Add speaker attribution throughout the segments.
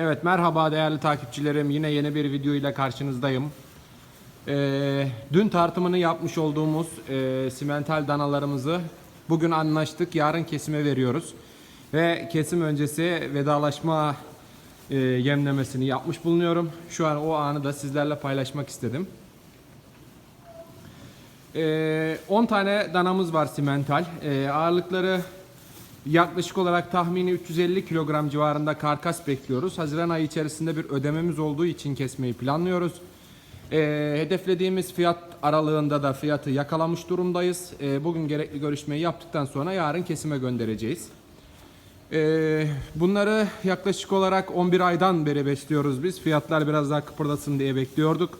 Speaker 1: Evet merhaba değerli takipçilerim. Yine yeni bir video ile karşınızdayım. Ee, dün tartımını yapmış olduğumuz e, simental danalarımızı bugün anlaştık. Yarın kesime veriyoruz. Ve kesim öncesi vedalaşma e, yemlemesini yapmış bulunuyorum. Şu an o anı da sizlerle paylaşmak istedim. Ee, 10 tane danamız var simental. Ee, ağırlıkları yaklaşık olarak tahmini 350 kilogram civarında karkas bekliyoruz. Haziran ayı içerisinde bir ödememiz olduğu için kesmeyi planlıyoruz. Ee, hedeflediğimiz fiyat aralığında da fiyatı yakalamış durumdayız. Ee, bugün gerekli görüşmeyi yaptıktan sonra yarın kesime göndereceğiz. Ee, bunları yaklaşık olarak 11 aydan beri besliyoruz biz. Fiyatlar biraz daha kıpırdasın diye bekliyorduk.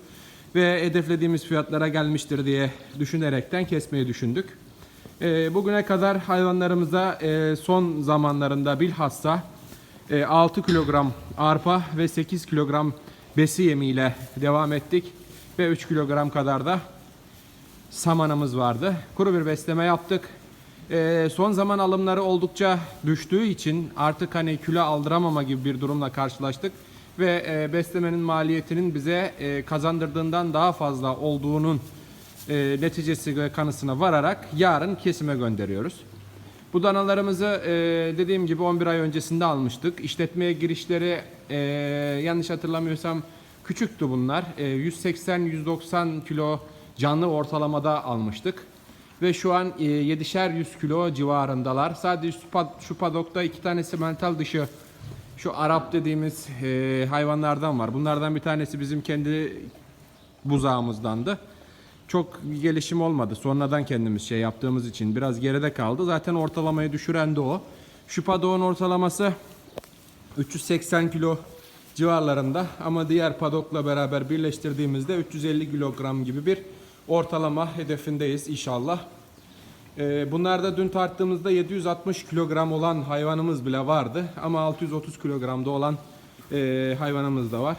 Speaker 1: Ve hedeflediğimiz fiyatlara gelmiştir diye düşünerekten kesmeyi düşündük. Ee, bugüne kadar hayvanlarımıza e, son zamanlarında bilhassa e, 6 kilogram arpa ve 8 kilogram besi yemiyle devam ettik. Ve 3 kilogram kadar da samanımız vardı. Kuru bir besleme yaptık. Ee, son zaman alımları oldukça düştüğü için artık hani kilo aldıramama gibi bir durumla karşılaştık ve e, beslemenin maliyetinin bize e, kazandırdığından daha fazla olduğunun e, neticesi ve kanısına vararak yarın kesime gönderiyoruz. Bu danalarımızı e, dediğim gibi 11 ay öncesinde almıştık. İşletmeye girişleri e, yanlış hatırlamıyorsam küçüktü bunlar. E, 180-190 kilo canlı ortalamada almıştık. Ve şu an e, 7'şer 100 kilo civarındalar. Sadece şu, pad- şu padokta iki tanesi mental dışı şu Arap dediğimiz e, hayvanlardan var. Bunlardan bir tanesi bizim kendi buzağımızdandı. Çok bir gelişim olmadı. Sonradan kendimiz şey yaptığımız için biraz geride kaldı. Zaten ortalamayı düşüren de o. Şu padoğun ortalaması 380 kilo civarlarında ama diğer padokla beraber birleştirdiğimizde 350 kilogram gibi bir ortalama hedefindeyiz inşallah. Ee, bunlarda dün tarttığımızda 760 kilogram olan hayvanımız bile vardı ama 630 kilogramda olan e, hayvanımız da var.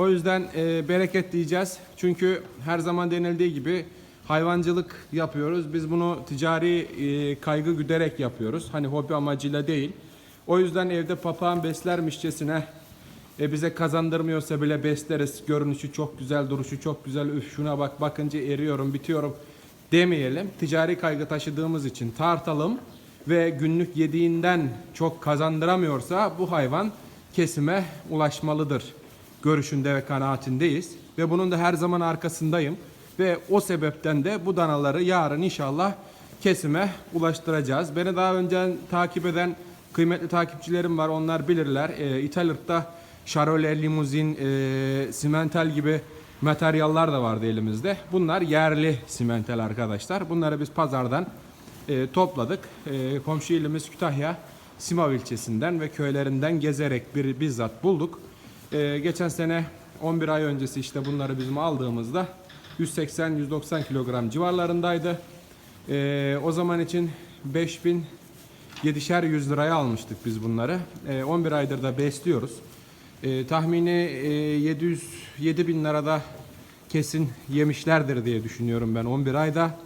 Speaker 1: O yüzden e, bereket diyeceğiz. Çünkü her zaman denildiği gibi hayvancılık yapıyoruz. Biz bunu ticari e, kaygı güderek yapıyoruz. Hani hobi amacıyla değil. O yüzden evde papağan beslermişçesine e, bize kazandırmıyorsa bile besleriz. Görünüşü çok güzel, duruşu çok güzel. Üf şuna bak bakınca eriyorum, bitiyorum demeyelim. Ticari kaygı taşıdığımız için tartalım ve günlük yediğinden çok kazandıramıyorsa bu hayvan kesime ulaşmalıdır görüşünde ve kanaatindeyiz. Ve bunun da her zaman arkasındayım. Ve o sebepten de bu danaları yarın inşallah kesime ulaştıracağız. Beni daha önce takip eden kıymetli takipçilerim var. Onlar bilirler. E, İtalya'da Charolais, limuzin, e, simental gibi materyaller da vardı elimizde. Bunlar yerli simental arkadaşlar. Bunları biz pazardan e, topladık. E, komşu ilimiz Kütahya, Simav ilçesinden ve köylerinden gezerek bir bizzat bulduk. E, geçen sene 11 ay öncesi işte bunları bizim aldığımızda 180-190 kilogram civarlarındaydı. E, o zaman için 5000 7'şer 100 liraya almıştık biz bunları. E, 11 aydır da besliyoruz. E, tahmini e, 700 7000 lirada kesin yemişlerdir diye düşünüyorum ben 11 ayda.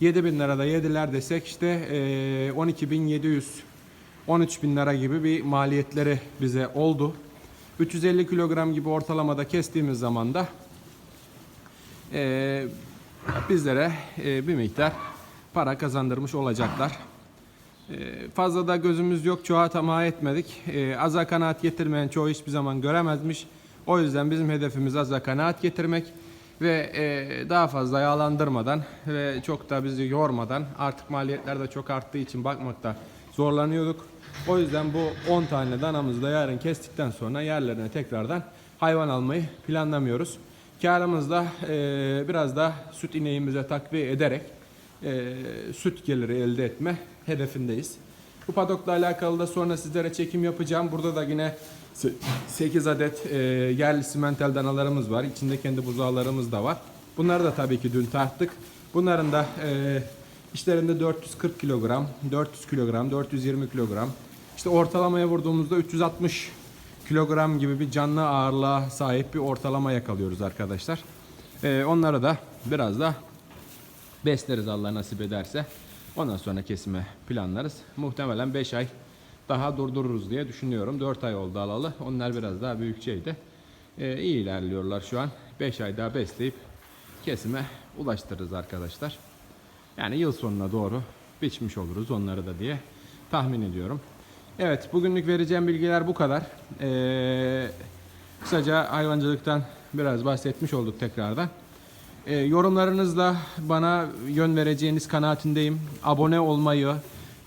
Speaker 1: 7000 lirada yediler desek işte e, 12700 13000 lira gibi bir maliyetleri bize oldu. 350 kilogram gibi ortalamada kestiğimiz zaman da e, bizlere e, bir miktar para kazandırmış olacaklar. E, fazla da gözümüz yok, çoğa tamah etmedik. E, aza kanaat getirmeyen çoğu hiçbir zaman göremezmiş. O yüzden bizim hedefimiz aza kanaat getirmek ve e, daha fazla yağlandırmadan ve çok da bizi yormadan artık maliyetler de çok arttığı için bakmakta zorlanıyorduk. O yüzden bu 10 tane danamızı da yarın kestikten sonra yerlerine tekrardan hayvan almayı planlamıyoruz. Karımız da e, biraz da süt ineğimize takviye ederek e, süt geliri elde etme hedefindeyiz. Bu padokla alakalı da sonra sizlere çekim yapacağım. Burada da yine 8 adet e, yerli simental danalarımız var. İçinde kendi buzağlarımız da var. Bunları da tabii ki dün tarttık. Bunların da e, işlerinde 440 kilogram, 400 kilogram, 420 kilogram. İşte ortalamaya vurduğumuzda 360 kilogram gibi bir canlı ağırlığa sahip bir ortalama yakalıyoruz arkadaşlar. E, onları da biraz da besleriz Allah nasip ederse. Ondan sonra kesime planlarız. Muhtemelen 5 ay daha durdururuz diye düşünüyorum. 4 ay oldu alalı. Onlar biraz daha büyükçeydi. Ee, iyi ilerliyorlar şu an. 5 ay daha besleyip kesime ulaştırırız arkadaşlar. Yani yıl sonuna doğru biçmiş oluruz onları da diye tahmin ediyorum. Evet bugünlük vereceğim bilgiler bu kadar. Ee, kısaca hayvancılıktan biraz bahsetmiş olduk tekrardan. Ee, yorumlarınızla bana yön vereceğiniz kanaatindeyim. Abone olmayı,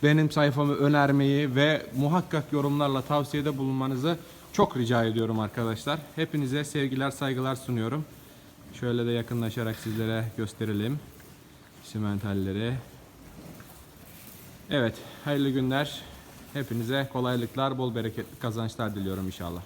Speaker 1: benim sayfamı önermeyi ve muhakkak yorumlarla tavsiyede bulunmanızı çok rica ediyorum arkadaşlar. Hepinize sevgiler, saygılar sunuyorum. Şöyle de yakınlaşarak sizlere gösterelim simentalleri. Evet, hayırlı günler. Hepinize kolaylıklar, bol bereketli kazançlar diliyorum inşallah.